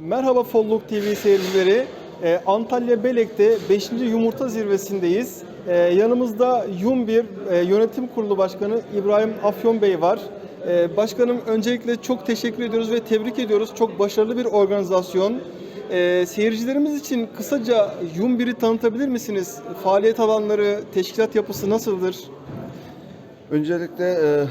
Merhaba Folluk TV seyircileri. Ee, Antalya Belek'te 5. Yumurta Zirvesi'ndeyiz. Ee, yanımızda Yum1 e, Yönetim Kurulu Başkanı İbrahim Afyon Bey var. Ee, başkanım öncelikle çok teşekkür ediyoruz ve tebrik ediyoruz. Çok başarılı bir organizasyon. Ee, seyircilerimiz için kısaca Yum1'i tanıtabilir misiniz? Faaliyet alanları, teşkilat yapısı nasıldır? Öncelikle e,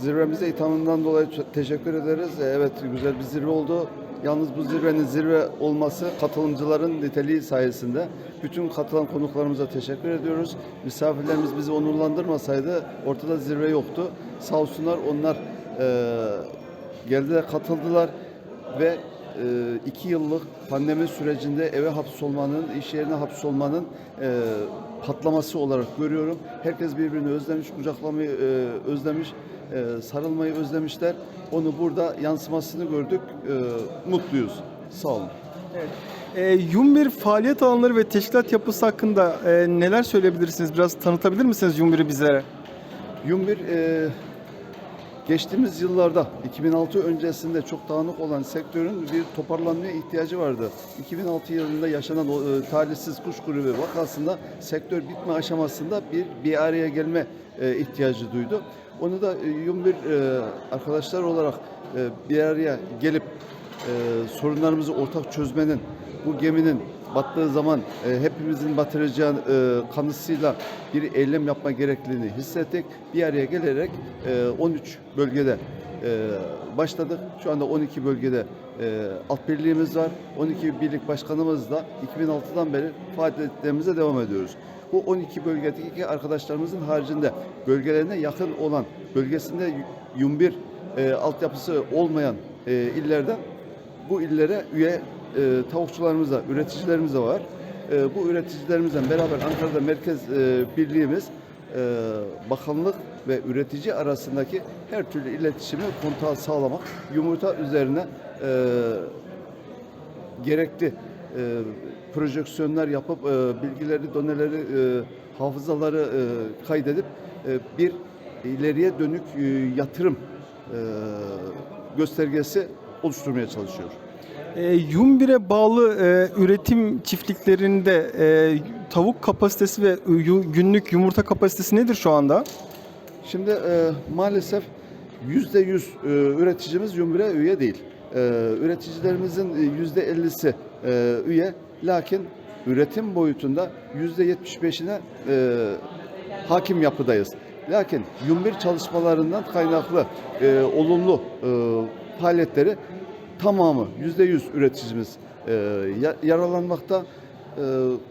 zirvemize ithamından dolayı teşekkür ederiz. E, evet güzel bir zirve oldu. Yalnız bu zirvenin zirve olması katılımcıların niteliği sayesinde. Bütün katılan konuklarımıza teşekkür ediyoruz. Misafirlerimiz bizi onurlandırmasaydı ortada zirve yoktu. Sağ olsunlar onlar e, geldiler katıldılar ve e, iki yıllık pandemi sürecinde eve hapsolmanın, iş yerine hapsolmanın e, patlaması olarak görüyorum. Herkes birbirini özlemiş, kucaklamayı e, özlemiş, e, sarılmayı özlemişler. Onu burada yansımasını gördük. E, mutluyuz. Sağ olun. Ee, Yum1 faaliyet alanları ve teşkilat yapısı hakkında e, neler söyleyebilirsiniz? Biraz tanıtabilir misiniz Yum1'i bizlere? Yum1 e, geçtiğimiz yıllarda 2006 öncesinde çok dağınık olan sektörün bir toparlanmaya ihtiyacı vardı. 2006 yılında yaşanan o e, talihsiz kuş gribi vakasında sektör bitme aşamasında bir bir araya gelme e, ihtiyacı duydu. Onu da e, Yum1 e, arkadaşlar olarak e, bir araya gelip e, sorunlarımızı ortak çözmenin, bu geminin battığı zaman e, hepimizin batıracağı e, kanısıyla bir eylem yapma gerekliliğini hissettik. Bir araya gelerek e, 13 bölgede e, başladık. Şu anda 12 bölgede e, alt birliğimiz var. 12 birlik başkanımız da 2006'dan beri faaliyetlerimize devam ediyoruz. Bu 12 bölgedeki arkadaşlarımızın haricinde bölgelerine yakın olan, bölgesinde yumbir e, altyapısı olmayan e, illerden bu illere üye e, tavukçularımız da, üreticilerimiz de var. E, bu üreticilerimizle beraber Ankara'da merkez e, birliğimiz e, bakanlık ve üretici arasındaki her türlü iletişimi kontağı sağlamak, yumurta üzerine e, gerekli e, projeksiyonlar yapıp e, bilgileri, doneleri, e, hafızaları e, kaydedip e, bir ileriye dönük e, yatırım e, göstergesi oluşturmaya çalışıyor. E, Yum1'e bağlı e, üretim çiftliklerinde e, tavuk kapasitesi ve yu- günlük yumurta kapasitesi nedir şu anda? Şimdi e, maalesef yüzde yüz e, üreticimiz Yumbir'e üye değil. E, üreticilerimizin e, yüzde ellisi e, üye. Lakin üretim boyutunda yüzde yetmiş beşine hakim yapıdayız. Lakin Yumbir çalışmalarından kaynaklı e, olumlu e, faaliyetleri tamamı yüzde yüz üreticimiz e, ya- yaralanmakta. E,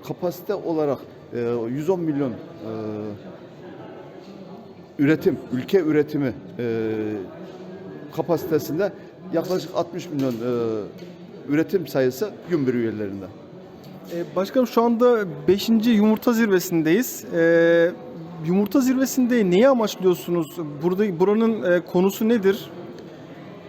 kapasite olarak e, 110 milyon e, üretim, ülke üretimi e, kapasitesinde yaklaşık 60 milyon e, üretim sayısı Gümbür üyelerinde. E, başkanım şu anda 5. yumurta zirvesindeyiz. E, yumurta zirvesinde neyi amaçlıyorsunuz? Burada buranın e, konusu nedir?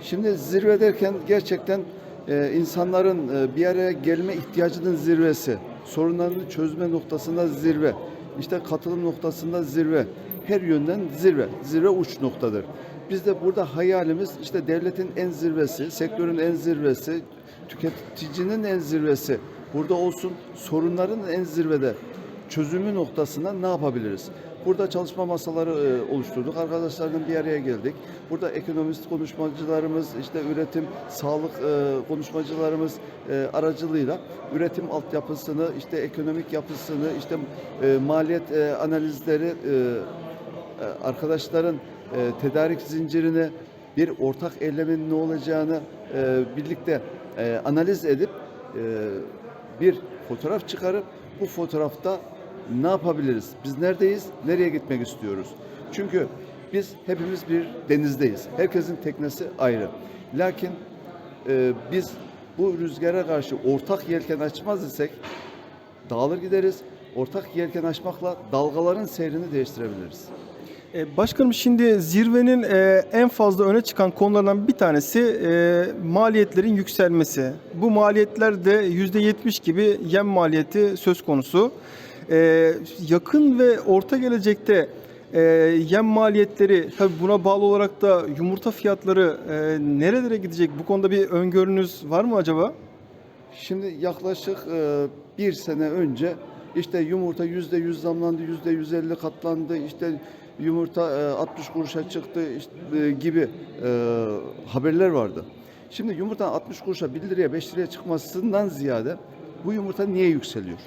Şimdi zirve derken gerçekten e, insanların e, bir araya gelme ihtiyacının zirvesi, sorunlarını çözme noktasında zirve, işte katılım noktasında zirve, her yönden zirve, zirve uç noktadır. Biz de burada hayalimiz işte devletin en zirvesi, sektörün en zirvesi, tüketicinin en zirvesi. Burada olsun, sorunların en zirvede çözümü noktasında ne yapabiliriz? Burada çalışma masaları e, oluşturduk. Arkadaşlarla bir araya geldik. Burada ekonomist konuşmacılarımız, işte üretim, sağlık e, konuşmacılarımız e, aracılığıyla üretim altyapısını, işte ekonomik yapısını, işte maliyet analizleri, arkadaşların tedarik zincirini, bir ortak eylemin ne olacağını birlikte analiz edip bir fotoğraf çıkarıp bu fotoğrafta ne yapabiliriz? Biz neredeyiz? Nereye gitmek istiyoruz? Çünkü biz hepimiz bir denizdeyiz. Herkesin teknesi ayrı. Lakin e, biz bu rüzgara karşı ortak yelken açmaz isek dağılır gideriz. Ortak yelken açmakla dalgaların seyrini değiştirebiliriz. E, Başkanım şimdi zirvenin e, en fazla öne çıkan konulardan bir tanesi e, maliyetlerin yükselmesi. Bu maliyetler de %70 gibi yem maliyeti söz konusu. E, Yakın ve orta gelecekte e, yem maliyetleri tabii buna bağlı olarak da yumurta fiyatları e, nerelere gidecek? Bu konuda bir öngörünüz var mı acaba? Şimdi yaklaşık e, bir sene önce işte yumurta yüzde yüz zamlandı, yüzde yüz elli katlandı, işte yumurta e, 60 kuruşa çıktı işte, e, gibi e, haberler vardı. Şimdi yumurtanın 60 kuruşa 1 liraya 5 liraya çıkmasından ziyade bu yumurta niye yükseliyor?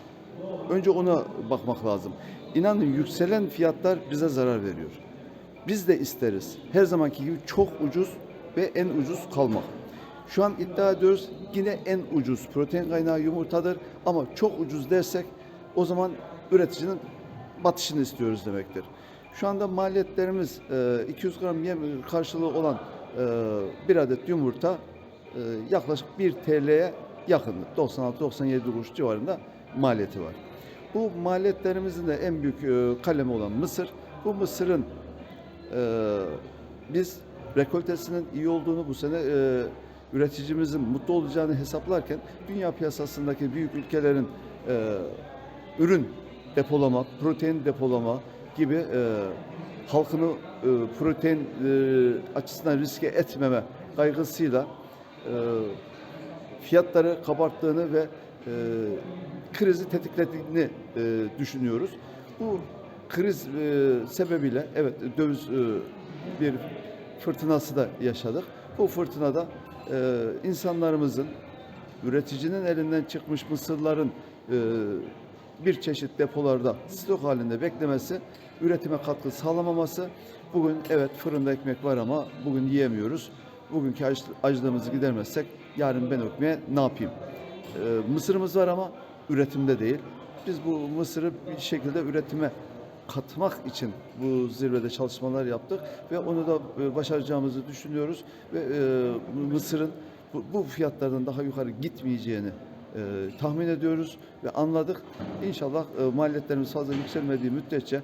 Önce ona bakmak lazım. İnanın yükselen fiyatlar bize zarar veriyor. Biz de isteriz. Her zamanki gibi çok ucuz ve en ucuz kalmak. Şu an iddia ediyoruz yine en ucuz protein kaynağı yumurtadır ama çok ucuz dersek o zaman üreticinin batışını istiyoruz demektir. Şu anda maliyetlerimiz e, 200 gram yem karşılığı olan e, bir adet yumurta e, yaklaşık 1 TL'ye yakın 96-97 kuruş civarında maliyeti var. Bu maliyetlerimizin de en büyük e, kalemi olan mısır. Bu mısırın ee, biz rekoltesinin iyi olduğunu bu sene e, üreticimizin mutlu olacağını hesaplarken dünya piyasasındaki büyük ülkelerin e, ürün depolama, protein depolama gibi e, halkını e, protein e, açısından riske etmeme kaygısıyla e, fiyatları kabarttığını ve e, krizi tetiklediğini e, düşünüyoruz. Bu kriz e, sebebiyle evet döviz e, bir fırtınası da yaşadık. Bu fırtınada e, insanlarımızın üreticinin elinden çıkmış mısırların e, bir çeşit depolarda stok halinde beklemesi, üretime katkı sağlamaması. Bugün evet fırında ekmek var ama bugün yiyemiyoruz. Bugünkü aç, açlığımızı gidermezsek yarın ben ekmeğe ne yapayım? E, mısırımız var ama üretimde değil. Biz bu mısırı bir şekilde üretime katmak için bu zirvede çalışmalar yaptık ve onu da e, başaracağımızı düşünüyoruz ve e, Mısır'ın bu, fiyatlardan daha yukarı gitmeyeceğini e, tahmin ediyoruz ve anladık. İnşallah maliyetlerimiz fazla yükselmediği müddetçe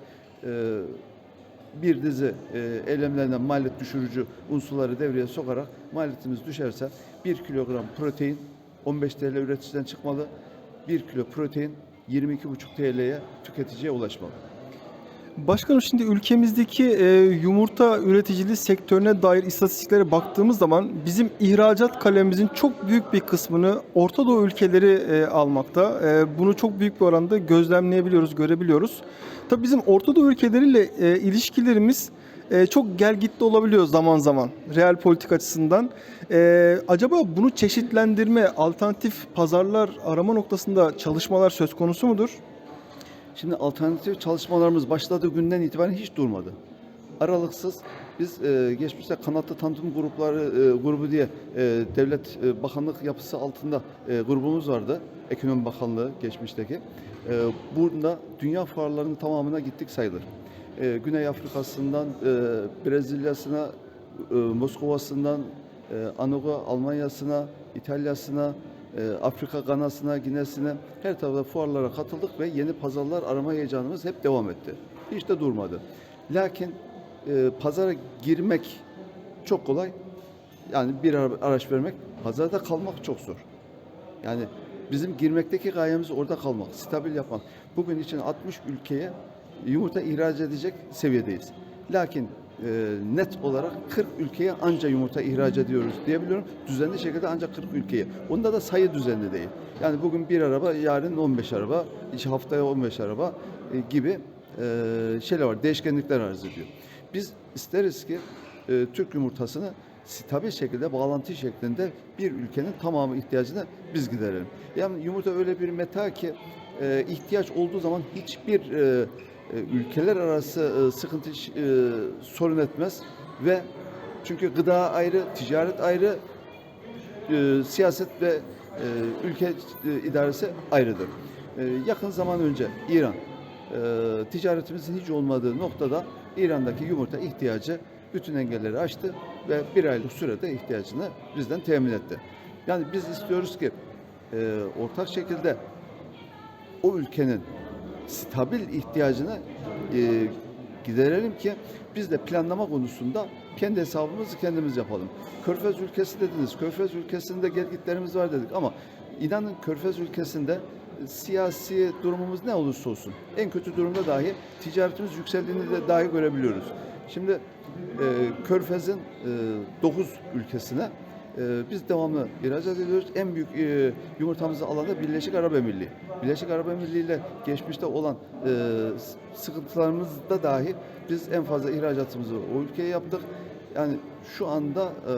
bir dizi e, eylemlerinden maliyet düşürücü unsurları devreye sokarak maliyetimiz düşerse 1 kilogram protein 15 TL üreticiden çıkmalı. 1 kilo protein 22,5 TL'ye tüketiciye ulaşmalı. Başkanım şimdi ülkemizdeki e, yumurta üreticiliği sektörüne dair istatistiklere baktığımız zaman bizim ihracat kalemimizin çok büyük bir kısmını Orta Doğu ülkeleri e, almakta. E, bunu çok büyük bir oranda gözlemleyebiliyoruz, görebiliyoruz. Tabii bizim Orta Doğu ülkeleriyle e, ilişkilerimiz e, çok gel gitti olabiliyor zaman zaman real politik açısından. E, acaba bunu çeşitlendirme, alternatif pazarlar arama noktasında çalışmalar söz konusu mudur? Şimdi alternatif çalışmalarımız başladığı günden itibaren hiç durmadı. Aralıksız biz e, geçmişte kanatlı tanıtım grupları e, grubu diye e, devlet e, bakanlık yapısı altında e, grubumuz vardı. Ekonomi Bakanlığı geçmişteki. E, burada dünya fuarlarının tamamına gittik sayılır. E, Güney Afrika'sından e, Brezilya'sına, e, Moskova'sından e, Anoga Almanya'sına, İtalya'sına, e, Afrika Gana'sına, Gine'sine her tarafta fuarlara katıldık ve yeni pazarlar arama heyecanımız hep devam etti. Hiç de durmadı. Lakin e, pazara girmek çok kolay. Yani bir ara- araç vermek, pazarda kalmak çok zor. Yani bizim girmekteki gayemiz orada kalmak, stabil yapmak. Bugün için 60 ülkeye yumurta ihraç edecek seviyedeyiz. Lakin e, net olarak 40 ülkeye anca yumurta ihraç ediyoruz diyebiliyorum. Düzenli şekilde ancak 40 ülkeye. Onda da sayı düzenli değil. Yani bugün bir araba, yarın 15 araba, işte haftaya 15 araba e, gibi e, şeyler var, değişkenlikler arz ediyor. Biz isteriz ki e, Türk yumurtasını stabil şekilde bağlantı şeklinde bir ülkenin tamamı ihtiyacını biz giderelim. Yani yumurta öyle bir meta ki e, ihtiyaç olduğu zaman hiçbir e, ülkeler arası e, sıkıntı e, sorun etmez ve çünkü gıda ayrı, ticaret ayrı, e, siyaset ve e, ülke e, idaresi ayrıdır. E, yakın zaman önce İran e, ticaretimizin hiç olmadığı noktada İran'daki yumurta ihtiyacı bütün engelleri aştı ve bir aylık sürede ihtiyacını bizden temin etti. Yani biz istiyoruz ki e, ortak şekilde o ülkenin stabil ihtiyacını e, giderelim ki biz de planlama konusunda kendi hesabımızı kendimiz yapalım. Körfez ülkesi dediniz. Körfez ülkesinde gelgitlerimiz var dedik ama inanın Körfez ülkesinde siyasi durumumuz ne olursa olsun en kötü durumda dahi ticaretimiz yükseldiğini de dahi görebiliyoruz. Şimdi e, Körfez'in e, 9 ülkesine e, biz devamlı ihracat ediyoruz. En büyük e, yumurtamızı alan da Birleşik Arap Emirliği. Birleşik Arap Emirliği ile geçmişte olan e, sıkıntılarımızda dahi biz en fazla ihracatımızı o ülkeye yaptık. Yani şu anda e,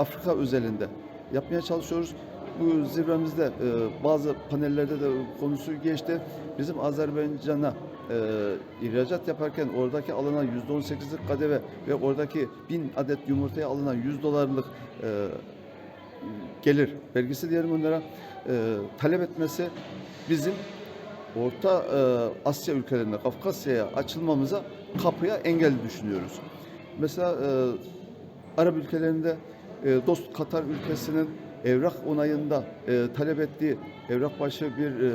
Afrika özelinde yapmaya çalışıyoruz. Bu zirvemizde e, bazı panellerde de konusu geçti. Bizim Azerbaycan'a e, ihracat yaparken oradaki alınan %18'lik kadeve ve oradaki 1000 adet yumurtaya alınan 100 dolarlık e, gelir vergisi diyelim onlara e, talep etmesi bizim Orta e, Asya ülkelerinde Kafkasya'ya açılmamıza kapıya engel düşünüyoruz. Mesela e, Arap ülkelerinde e, dost Katar ülkesinin evrak onayında e, talep ettiği evrak başı bir e,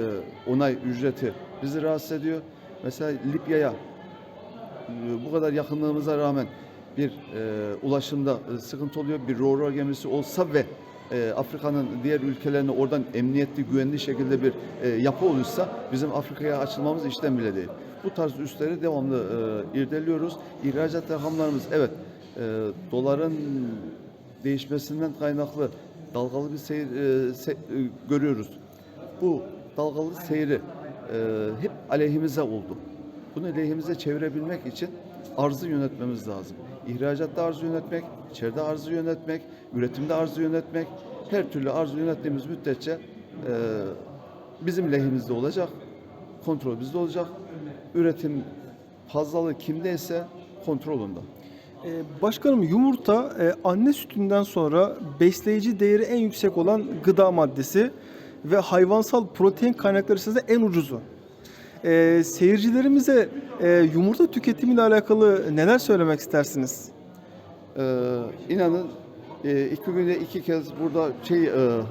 onay ücreti bizi rahatsız ediyor. Mesela Libya'ya e, bu kadar yakınlığımıza rağmen bir e, ulaşımda e, sıkıntı oluyor. Bir ro gemisi olsa ve e, Afrika'nın diğer ülkelerine oradan emniyetli, güvenli şekilde bir e, yapı oluşsa bizim Afrika'ya açılmamız işten bile değil. Bu tarz üsleri devamlı e, irdeliyoruz. İhracat rakamlarımız evet e, doların değişmesinden kaynaklı dalgalı bir seyir e, se- e, görüyoruz. Bu dalgalı seyri e, hep aleyhimize oldu. Bunu lehimize çevirebilmek için arzı yönetmemiz lazım. İhracatta arzı yönetmek, içeride arzı yönetmek, üretimde arzı yönetmek, her türlü arzı yönettiğimiz müddetçe e, bizim lehimizde olacak, kontrol bizde olacak. Üretim fazlalığı kimdeyse kontrol onda. Ee, Başkanım yumurta e, anne sütünden sonra besleyici değeri en yüksek olan gıda maddesi ve hayvansal protein kaynakları içerisinde en ucuzu. Ee, seyircilerimize e, yumurta tüketimiyle alakalı neler söylemek istersiniz? Ee, inanın e, iki günde iki kez burada şey e,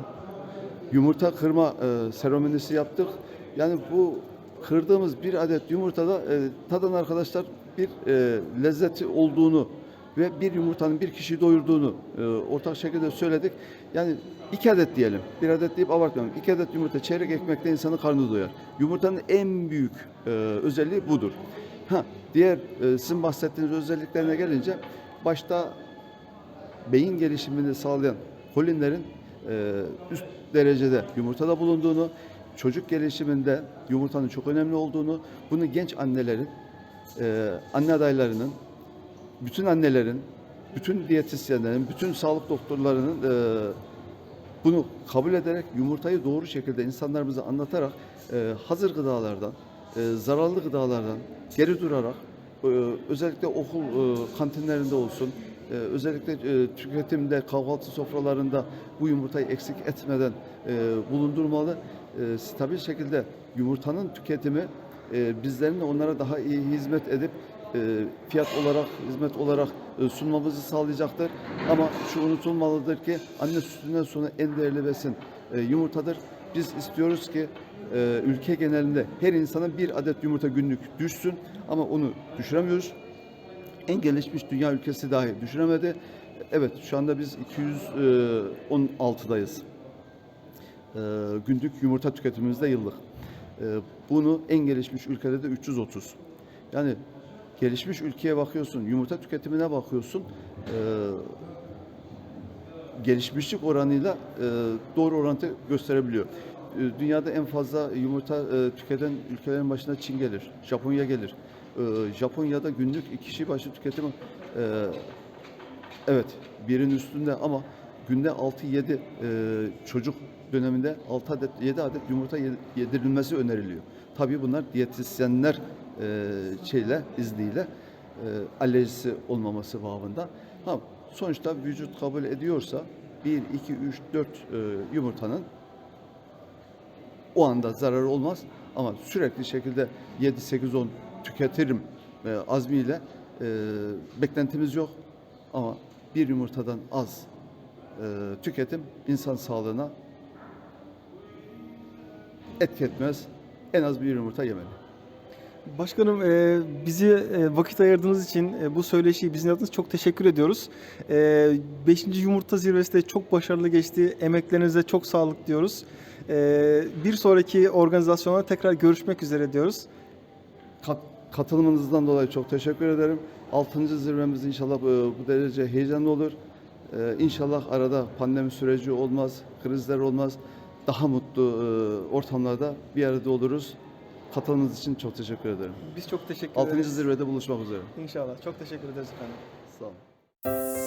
yumurta kırma e, seremonisi yaptık. Yani bu kırdığımız bir adet yumurtada e, tadan arkadaşlar bir e, lezzeti olduğunu ve bir yumurtanın bir kişiyi doyurduğunu e, ortak şekilde söyledik. Yani iki adet diyelim. Bir adet deyip abartmayalım. İki adet yumurta çeyrek ekmekle insanın karnı doyar. Yumurtanın en büyük e, özelliği budur. Ha, diğer e, sizin bahsettiğiniz özelliklerine gelince başta beyin gelişimini sağlayan kolinlerin e, üst derecede yumurtada bulunduğunu, çocuk gelişiminde yumurtanın çok önemli olduğunu, bunu genç annelerin, e, anne adaylarının, bütün annelerin, bütün diyetisyenlerin, bütün sağlık doktorlarının e, bunu kabul ederek yumurtayı doğru şekilde insanlarımıza anlatarak e, hazır gıdalardan, e, zararlı gıdalardan geri durarak e, özellikle okul e, kantinlerinde olsun, e, özellikle e, tüketimde, kahvaltı sofralarında bu yumurtayı eksik etmeden e, bulundurmalı. E, stabil şekilde yumurtanın tüketimi e, bizlerin onlara daha iyi hizmet edip fiyat olarak, hizmet olarak e, sunmamızı sağlayacaktır. Ama şu unutulmalıdır ki anne sütünden sonra en değerli besin e, yumurtadır. Biz istiyoruz ki e, ülke genelinde her insana bir adet yumurta günlük düşsün ama onu düşüremiyoruz. En gelişmiş dünya ülkesi dahi düşüremedi. Evet şu anda biz 216'dayız. E, günlük yumurta tüketimimizde yıllık. E, bunu en gelişmiş ülkede de 330. Yani gelişmiş ülkeye bakıyorsun, yumurta tüketimine bakıyorsun. e, gelişmişlik oranıyla e, doğru orantı gösterebiliyor. E, dünyada en fazla yumurta e, tüketen ülkelerin başına Çin gelir, Japonya gelir. E, Japonya'da günlük kişi başı tüketimi e, evet birin üstünde ama günde 6-7 e, çocuk döneminde 6 adet 7 adet yumurta yed- yedirilmesi öneriliyor. Tabii bunlar diyetisyenler e, şeyle izniyle e, alerjisi olmaması babında. Ha, sonuçta vücut kabul ediyorsa 1, 2, 3, 4 e, yumurtanın o anda zararı olmaz ama sürekli şekilde 7, 8, 10 tüketirim e, azmiyle e, beklentimiz yok ama bir yumurtadan az e, tüketim insan sağlığına etki etmez. En az bir yumurta yemeli. Başkanım e, bizi e, vakit ayırdığınız için e, bu söyleşiyi bizim yaptığınız çok teşekkür ediyoruz. 5. Yumurta Zirvesi de çok başarılı geçti. Emeklerinize çok sağlık diyoruz. E, bir sonraki organizasyonda tekrar görüşmek üzere diyoruz. Kat- katılımınızdan dolayı çok teşekkür ederim. 6. zirvemiz inşallah bu, bu derece heyecanlı olur. Ee, inşallah arada pandemi süreci olmaz, krizler olmaz. Daha mutlu e, ortamlarda bir arada oluruz. Katılımınız için çok teşekkür ederim. Biz çok teşekkür 6. ederiz. zirvede buluşmak üzere. İnşallah. Çok teşekkür ederiz efendim. Sağ olun.